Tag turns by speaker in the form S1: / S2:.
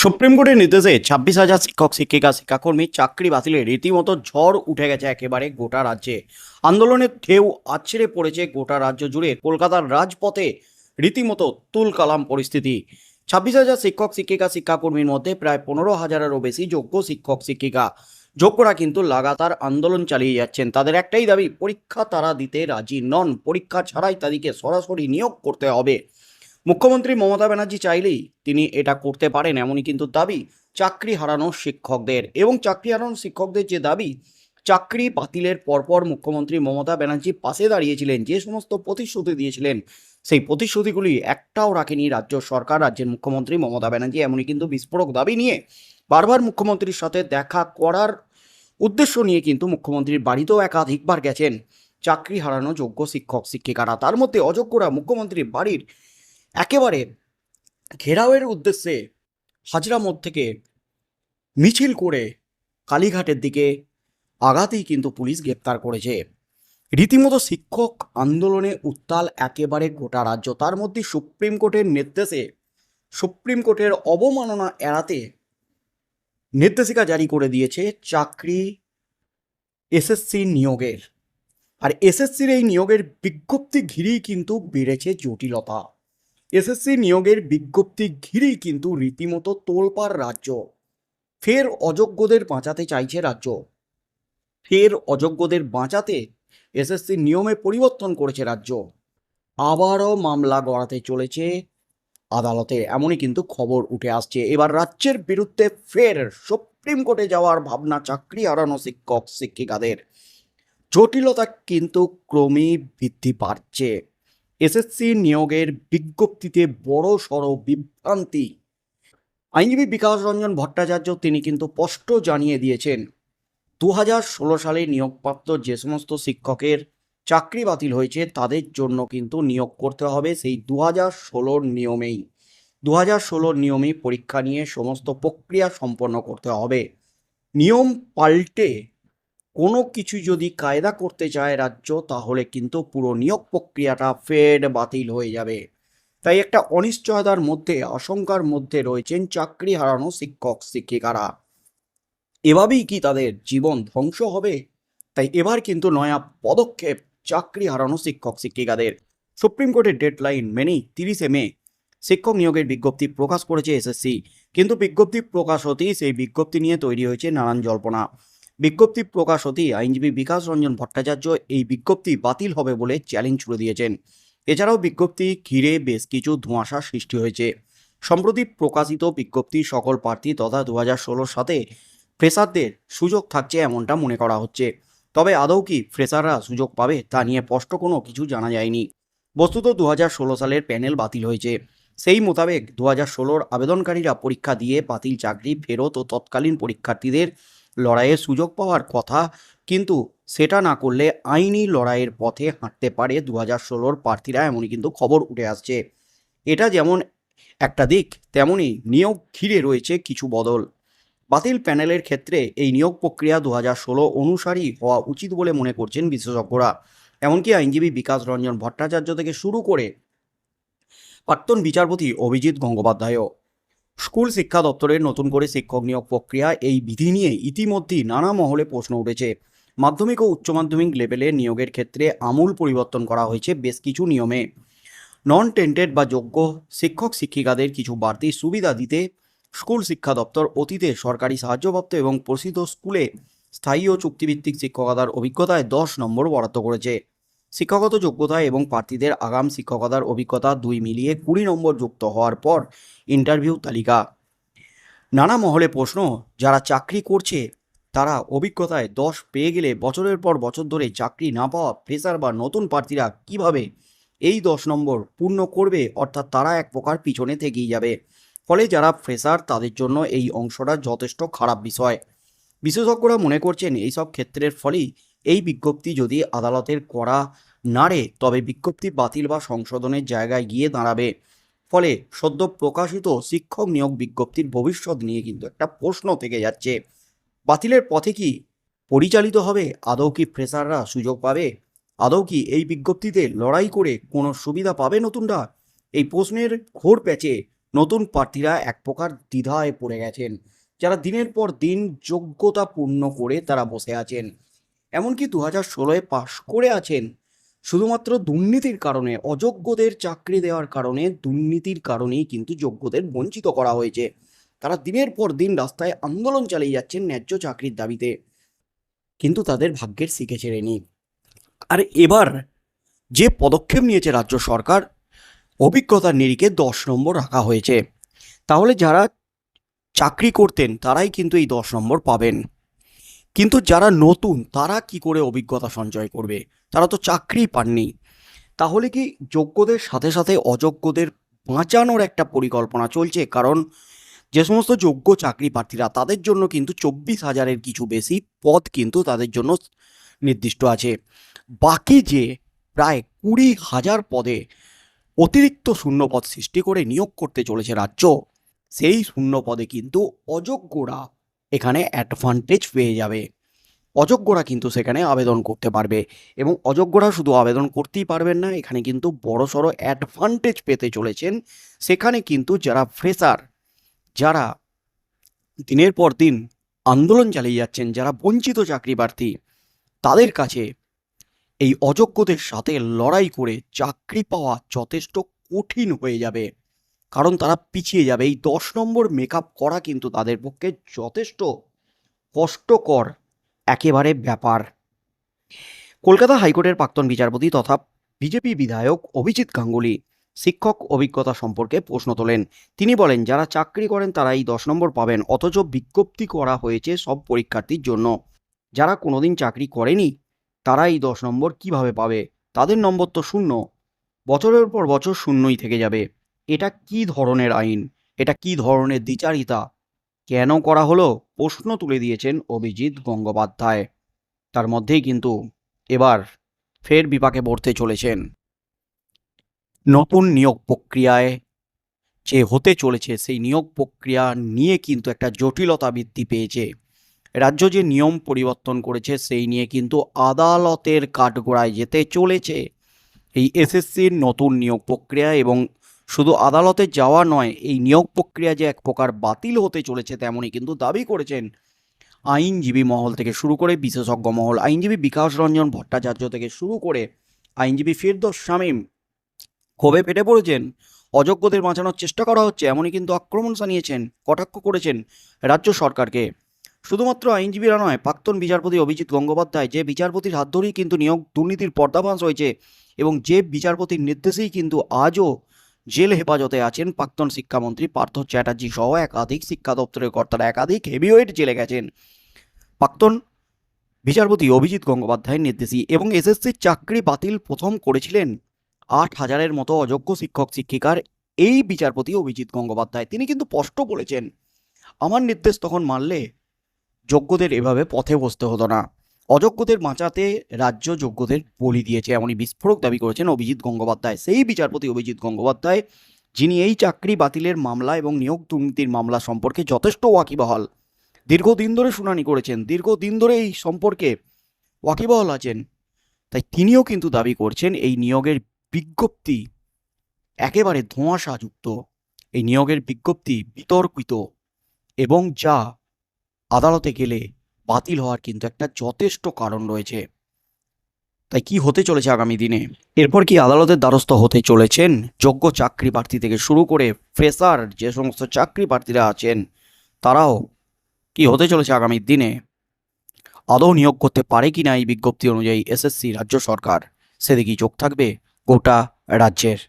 S1: Supreme কোর্টের নির্দেশে ছাব্বিশ হাজার শিক্ষক, শিক্ষিকা, শিক্ষাকর্মী চাকরি বাতিলে রীতিমতো ঝড় উঠে গেছে একেবারে গোটা রাজ্যে। আন্দোলনের ঢেউ আছড়ে পড়েছে গোটা রাজ্য জুড়ে। কলকাতার রাজপথে রীতিমতো তুলকালাম পরিস্থিতি। ছাব্বিশ হাজার শিক্ষক, শিক্ষিকা, শিক্ষাকর্মীর মধ্যে প্রায় পনেরো হাজারেরও বেশি যোগ্য শিক্ষক, শিক্ষিকা। যোগ্যরা কিন্তু লাগাতার আন্দোলন চালিয়ে যাচ্ছেন। তাদের একটাই দাবি, পরীক্ষা তারা দিতে রাজি নন। পরীক্ষা ছাড়াই তাদেরকে সরাসরি নিয়োগ করতে হবে। মুখ্যমন্ত্রী মমতা ব্যানার্জি চাইলেই তিনি এটা করতে পারেন এমনই কিন্তু দাবি চাকরি হারানো শিক্ষকদের। এবং চাকরি হারানো শিক্ষকদের যে দাবি, চাকরি বাতিলের পরপর মুখ্যমন্ত্রী মমতা ব্যানার্জি পাশে দাঁড়িয়েছিলেন, যে সমস্ত প্রতিশ্রুতি দিয়েছিলেন, সেই প্রতিশ্রুতিগুলি একটাও রাখেনি রাজ্য সরকার, রাজ্যের মুখ্যমন্ত্রী মমতা ব্যানার্জি এমনই কিন্তু বিস্ফোরক দাবি নিয়ে বারবার মুখ্যমন্ত্রীর সাথে দেখা করার উদ্দেশ্য নিয়ে কিন্তু মুখ্যমন্ত্রীর বাড়িতেও একাধিকবার গেছেন চাকরি হারানো যোগ্য শিক্ষক, শিক্ষিকারা। তার মধ্যে অযোগ্যরা মুখ্যমন্ত্রীর বাড়ির একেবারে ঘেরাওয়ের উদ্দেশ্যে হাজরা মোড় থেকে মিছিল করে কালীঘাটের দিকে আগাতেই কিন্তু পুলিশ গ্রেপ্তার করেছে। রীতিমতো শিক্ষক আন্দোলনে উত্তাল একেবারে গোটা রাজ্য। তার মধ্যে সুপ্রিম কোর্টের নির্দেশে, সুপ্রিম কোর্টের অবমাননা এড়াতে নির্দেশিকা জারি করে দিয়েছে চাকরি এসএসসি নিয়োগের। আর এসএসসির এই নিয়োগের বিজ্ঞপ্তি ঘিরেই কিন্তু বেড়েছে জটিলতা। এসএসসি নিয়োগের বিজ্ঞপ্তি ঘিরেই কিন্তু রীতিমতো তোলপাড় রাজ্য। ফের অযোগ্যদের বাঁচাতে চাইছে রাজ্য। ফের অযোগ্যদের বাঁচাতে এসএসসি নিয়মে পরিবর্তন করেছে রাজ্য। আবারও মামলা গড়াতে চলেছে আদালতে, এমনই কিন্তু খবর উঠে আসছে। এবার রাজ্যের বিরুদ্ধে ফের সুপ্রিম কোর্টে যাওয়ার ভাবনা চাকরি হারানো শিক্ষক, শিক্ষিকাদের। জটিলতা কিন্তু ক্রমেই বৃদ্ধি পাচ্ছে। এসএসসি নিয়োগের বিজ্ঞপ্তিতে বড় সড় বিভ্রান্তি। আইনজীবী বিকাশ রঞ্জন ভট্টাচার্য তিনি কিন্তু স্পষ্ট জানিয়ে দিয়েছেন দু হাজার ষোলো সালে নিয়োগপ্রাপ্ত যে সমস্ত শিক্ষকের চাকরি বাতিল হয়েছে তাদের জন্য কিন্তু নিয়োগ করতে হবে সেই দু হাজার ষোলোর নিয়মেই। দু হাজার ষোলোর নিয়মেই পরীক্ষা নিয়ে সমস্ত প্রক্রিয়া সম্পন্ন করতে হবে। নিয়ম পাল্টে কোনো কিছু যদি কায়দা করতে চায় রাজ্য, তাহলে কিন্তু পুরো নিয়োগ প্রক্রিয়াটা ফের বাতিল হয়ে যাবে। তাই একটা অনিশ্চয়তার মধ্যে, আশঙ্কার মধ্যে রয়েছেন চাকরি হারানো শিক্ষক, শিক্ষিকারা। এভাবেই কি তাদের জীবন ধ্বংস হবে? তাই এবার কিন্তু নয়া পদক্ষেপ চাকরি হারানো শিক্ষক, শিক্ষিকাদের। সুপ্রিম কোর্টের ডেডলাইন মেনেই তিরিশে মে শিক্ষক নিয়োগের বিজ্ঞপ্তি প্রকাশ করেছে এসএসসি। কিন্তু বিজ্ঞপ্তি প্রকাশ হতেই সেই বিজ্ঞপ্তি নিয়ে তৈরি হয়েছে নানান জল্পনা। বিজ্ঞপ্তি প্রকাশ হতেই আইনজীবী বিকাশ রঞ্জন ভট্টাচার্য এই বিজ্ঞপ্তি বাতিল হবে বলে চ্যালেঞ্জ ছুড়ে দিয়েছেন। এছাড়াও বিজ্ঞপ্তি ঘিরে বেশ কিছু ধোঁয়াশা সৃষ্টি হয়েছে। সম্প্রতি প্রকাশিত বিজ্ঞপ্তি সকল প্রার্থী তথা দু হাজার ষোলোর সাথে ফ্রেশারদের সুযোগ থাকছে এমনটা মনে করা হচ্ছে। তবে আদৌ কি ফ্রেশাররা সুযোগ পাবে তা নিয়ে স্পষ্ট কোনো কিছু জানা যায়নি। বস্তুত দু হাজার ষোলো সালের প্যানেল বাতিল হয়েছে। সেই মোতাবেক দু হাজার ষোলোর আবেদনকারীরা পরীক্ষা দিয়ে বাতিল চাকরি ফেরত ও তৎকালীন পরীক্ষার্থীদের লড়াইয়ের সুযোগ পাওয়ার কথা, কিন্তু সেটা না করলে আইনি লড়াইয়ের পথে হাঁটতে পারে দু হাজার ষোলোর প্রার্থীরা, এমনই কিন্তু খবর উঠে আসছে। এটা যেমন একটা দিক তেমনই নিয়োগ ঘিরে রয়েছে কিছু বদল। বাতিল প্যানেলের ক্ষেত্রে এই নিয়োগ প্রক্রিয়া দু হাজার ষোলো অনুসারী হওয়া উচিত বলে মনে করছেন বিশেষজ্ঞরা। এমনকি আইনজীবী বিকাশ রঞ্জন ভট্টাচার্য থেকে শুরু করে প্রাক্তন বিচারপতি অভিজিৎ গঙ্গোপাধ্যায়ও। স্কুল শিক্ষা দপ্তরের নতুন করে শিক্ষক নিয়োগ প্রক্রিয়া এই বিধি নিয়ে ইতিমধ্যেই নানা মহলে প্রশ্ন উঠেছে। মাধ্যমিক ও উচ্চ মাধ্যমিক লেভেলে নিয়োগের ক্ষেত্রে আমূল পরিবর্তন করা হয়েছে বেশ কিছু নিয়মে। নন টেন্টেড বা যোগ্য শিক্ষক শিক্ষিকাদের কিছু বাড়তি সুবিধা দিতে স্কুল শিক্ষা দপ্তর অতীতে সরকারি সাহায্যপ্রাপ্ত এবং প্রসিদ্ধ স্কুলে স্থায়ী ও চুক্তিভিত্তিক শিক্ষকতার অভিজ্ঞতায় দশ নম্বর বরাদ্দ করেছে। শিক্ষাগত যোগ্যতা এবং প্রার্থীদের আগাম শিক্ষকতার অভিজ্ঞতা দুই মিলিয়ে কুড়ি নম্বর যুক্ত হওয়ার পর ইন্টারভিউ তালিকা। নানা মহলে প্রশ্ন, যারা চাকরি করছে, তারা অভিজ্ঞতায় দশ পেয়ে গেলে বছরের পর বছর ধরে চাকরি না পাওয়া ফ্রেশার বা নতুন প্রার্থীরা কীভাবে এই দশ নম্বর পূর্ণ করবে? অর্থাৎ তারা এক প্রকার পিছনে থেকেই যাবে। ফলে যারা ফ্রেশার তাদের জন্য এই অংশটা যথেষ্ট খারাপ বিষয়। বিশেষজ্ঞরা মনে করছেন, এইসব ক্ষেত্রের ফলেই এই বিজ্ঞপ্তি যদি আদালতের করা নাড়ে, তবে বিজ্ঞপ্তি বাতিল বা সংশোধনের জায়গায় গিয়ে দাঁড়াবে। ফলে সদ্য প্রকাশিত শিক্ষক নিয়োগ বিজ্ঞপ্তির ভবিষ্যৎ নিয়ে কিন্তু একটা প্রশ্ন থেকে যাচ্ছে। বাতিলের পথে কি পরিচালিত হবে? আদৌ কি ফ্রেশাররা সুযোগ পাবে? আদৌ কি এই বিজ্ঞপ্তিতে লড়াই করে কোনো সুবিধা পাবে নতুনরা? এই প্রশ্নের ঘোর প্যাচে নতুন প্রার্থীরা এক প্রকার দ্বিধায় পড়ে গেছেন। যারা দিনের পর দিন যোগ্যতা পূর্ণ করে তারা বসে আছেন। এমনকি দু হাজার ষোলোয় পাশ করে আছেন। শুধুমাত্র দুর্নীতির কারণে, অযোগ্যদের চাকরি দেওয়ার কারণে দুর্নীতির কারণেই কিন্তু যোগ্যদের বঞ্চিত করা হয়েছে। তারা দিনের পর দিন রাস্তায় আন্দোলন চালিয়ে যাচ্ছেন ন্যায্য চাকরির দাবিতে। কিন্তু তাদের ভাগ্যের শিখে ছেড়েনি। আর এবার যে পদক্ষেপ নিয়েছে রাজ্য সরকার, অভিজ্ঞতার নিরিখে দশ নম্বর রাখা হয়েছে। তাহলে যারা চাকরি করতেন, তারাই কিন্তু এই দশ নম্বর পাবেন। কিন্তু যারা নতুন, তারা কি করে অভিজ্ঞতা সঞ্চয় করবে? তারা তো চাকরি পাননি। তাহলে কি যোগ্যদের সাথে সাথে অযোগ্যদের বাঁচানোর একটা পরিকল্পনা চলছে? কারণ যে সমস্ত যোগ্য চাকরি প্রার্থীরা, তাদের জন্য কিন্তু চব্বিশ হাজারের কিছু বেশি পদ কিন্তু তাদের জন্য নির্দিষ্ট আছে। বাকি যে প্রায় কুড়ি হাজার পদে অতিরিক্ত শূন্যপদ সৃষ্টি করে নিয়োগ করতে চলেছে রাজ্য, সেই শূন্য পদে কিন্তু অযোগ্যরা এখানে অ্যাডভান্টেজ পেয়ে যাবে। অযোগ্যরা কিন্তু সেখানে আবেদন করতে পারবে এবং অযোগ্যরা শুধু আবেদন করতেই পারবেন না, এখানে কিন্তু বড়সড় অ্যাডভান্টেজ পেতে চলেছেন। সেখানে কিন্তু যারা ফ্রেশার যারা দিনের পর দিন আন্দোলন চালিয়ে যাচ্ছেন, যারা বঞ্চিত চাকরি প্রার্থী, তাদের কাছে এই অযোগ্যদের সাথে লড়াই করে চাকরি পাওয়া যথেষ্ট কঠিন হয়ে যাবে। কারণ তারা পিছিয়ে যাবে। এই দশ নম্বর মেকআপ করা কিন্তু তাদের পক্ষে যথেষ্ট কষ্টকর, একেবারে ব্যাপার। কলকাতা হাইকোর্টের প্রাক্তন বিচারপতি তথা বিজেপি বিধায়ক অভিজিৎ গাঙ্গুলি শিক্ষক অভিজ্ঞতা সম্পর্কে প্রশ্ন তোলেন। তিনি বলেন, যারা চাকরি করেন তারা এই দশ নম্বর পাবেন, অথচ বিজ্ঞপ্তি করা হয়েছে সব পরীক্ষার্থীর জন্য। যারা কোনোদিন চাকরি করেনি, তারা এই দশ নম্বর কীভাবে পাবে? তাদের নম্বর তো শূন্য। বছরের পর বছর শূন্যই থেকে যাবে। এটা কি ধরনের আইন? এটা কি ধরনের দ্বিচারিতা? কেন করা হলো? প্রশ্ন তুলে দিয়েছেন অভিজিৎ গঙ্গোপাধ্যায়। তার মধ্যেই কিন্তু এবার ফের বিপাকে পড়তে চলেছেন। নতুন নিয়োগ প্রক্রিয়ায় যে হতে চলেছে, সেই নিয়োগ প্রক্রিয়া নিয়ে কিন্তু একটা জটিলতা বৃদ্ধি পেয়েছে। রাজ্য যে নিয়ম পরিবর্তন করেছে, সেই নিয়ে কিন্তু আদালতের কাঠগোড়ায় যেতে চলেছে। এই এসএসসির নতুন নিয়োগ প্রক্রিয়া এবং শুধু আদালতে যাওয়া নয়, এই নিয়োগ প্রক্রিয়া যে এক প্রকার বাতিল হতে চলেছে তেমনই কিন্তু দাবি করেছেন আইনজীবী মহল থেকে শুরু করে বিশেষজ্ঞ মহল, আইনজীবী বিকাশ রঞ্জন ভট্টাচার্য থেকে শুরু করে আইনজীবী ফিরদোস শামীম ক্ষোভে ফেটে পড়েছেন। অযোগ্যদের বাঁচানোর চেষ্টা করা হচ্ছে, এমনই কিন্তু আক্রমণ জানিয়েছেন, কটাক্ষ করেছেন রাজ্য সরকারকে। শুধুমাত্র আইনজীবীরা নয়, প্রাক্তন বিচারপতি অভিজিৎ গঙ্গোপাধ্যায়, যে বিচারপতির হাত ধরেই কিন্তু নিয়োগ দুর্নীতির পর্দাফাঁস হয়েছে এবং যে বিচারপতির নির্দেশেই কিন্তু আজও জেল হেফাজতে আছেন প্রাক্তন শিক্ষামন্ত্রী পার্থ চ্যাটার্জি সহ একাধিক শিক্ষা দপ্তরের কর্তারা। একাধিক হেভিওয়েট জেলে গেছেন। প্রাক্তন বিচারপতি অভিজিৎ গঙ্গোপাধ্যায়ের নির্দেশই এবং এসএসসির চাকরি বাতিল প্রথম করেছিলেন আট হাজারের মতো অযোগ্য শিক্ষক শিক্ষিকার এই বিচারপতি অভিজিৎ গঙ্গোপাধ্যায়। তিনি কিন্তু স্পষ্ট বলেছেন, আমার নির্দেশ তখন মানলে যোগ্যদের এভাবে পথে বসতে হতো না। অযোগ্যদের বাঁচাতে রাজ্য যোগ্যদের বলি দিয়েছে, এমনই বিস্ফোরক দাবি করেছেন অভিজিৎ গঙ্গোপাধ্যায়। সেই বিচারপতি অভিজিৎ গঙ্গোপাধ্যায়, যিনি এই চাকরি বাতিলের মামলা এবং নিয়োগ দুর্নীতির মামলা সম্পর্কে যথেষ্ট ওয়াকিবহাল। দীর্ঘদিন ধরে শুনানি করেছেন, দীর্ঘদিন ধরে এই সম্পর্কে ওয়াকিবহাল আছেন। তাই তিনিও কিন্তু দাবি করছেন, এই নিয়োগের বিজ্ঞপ্তি একেবারে ধোঁয়াশাযুক্ত। এই নিয়োগের বিজ্ঞপ্তি বিতর্কিত এবং যা আদালতে গেলে বাতিল হওয়ার কিন্তু একটা যথেষ্ট কারণ রয়েছে। তাই কি হতে চলেছে আগামী দিনে? এরপর কি আদালতের দ্বারস্থ হতে চলেছেন? যোগ্য চাকরি প্রার্থী থেকে শুরু করে ফ্রেশার যে সমস্ত চাকরি প্রার্থীরা আছেন, তারাও কি হতে চলেছে আগামী দিনে? আদৌ নিয়োগ করতে পারে কি না এই বিজ্ঞপ্তি অনুযায়ী এসএসসি রাজ্য সরকার? সেদিকেই চোখ থাকবে গোটা রাজ্যের।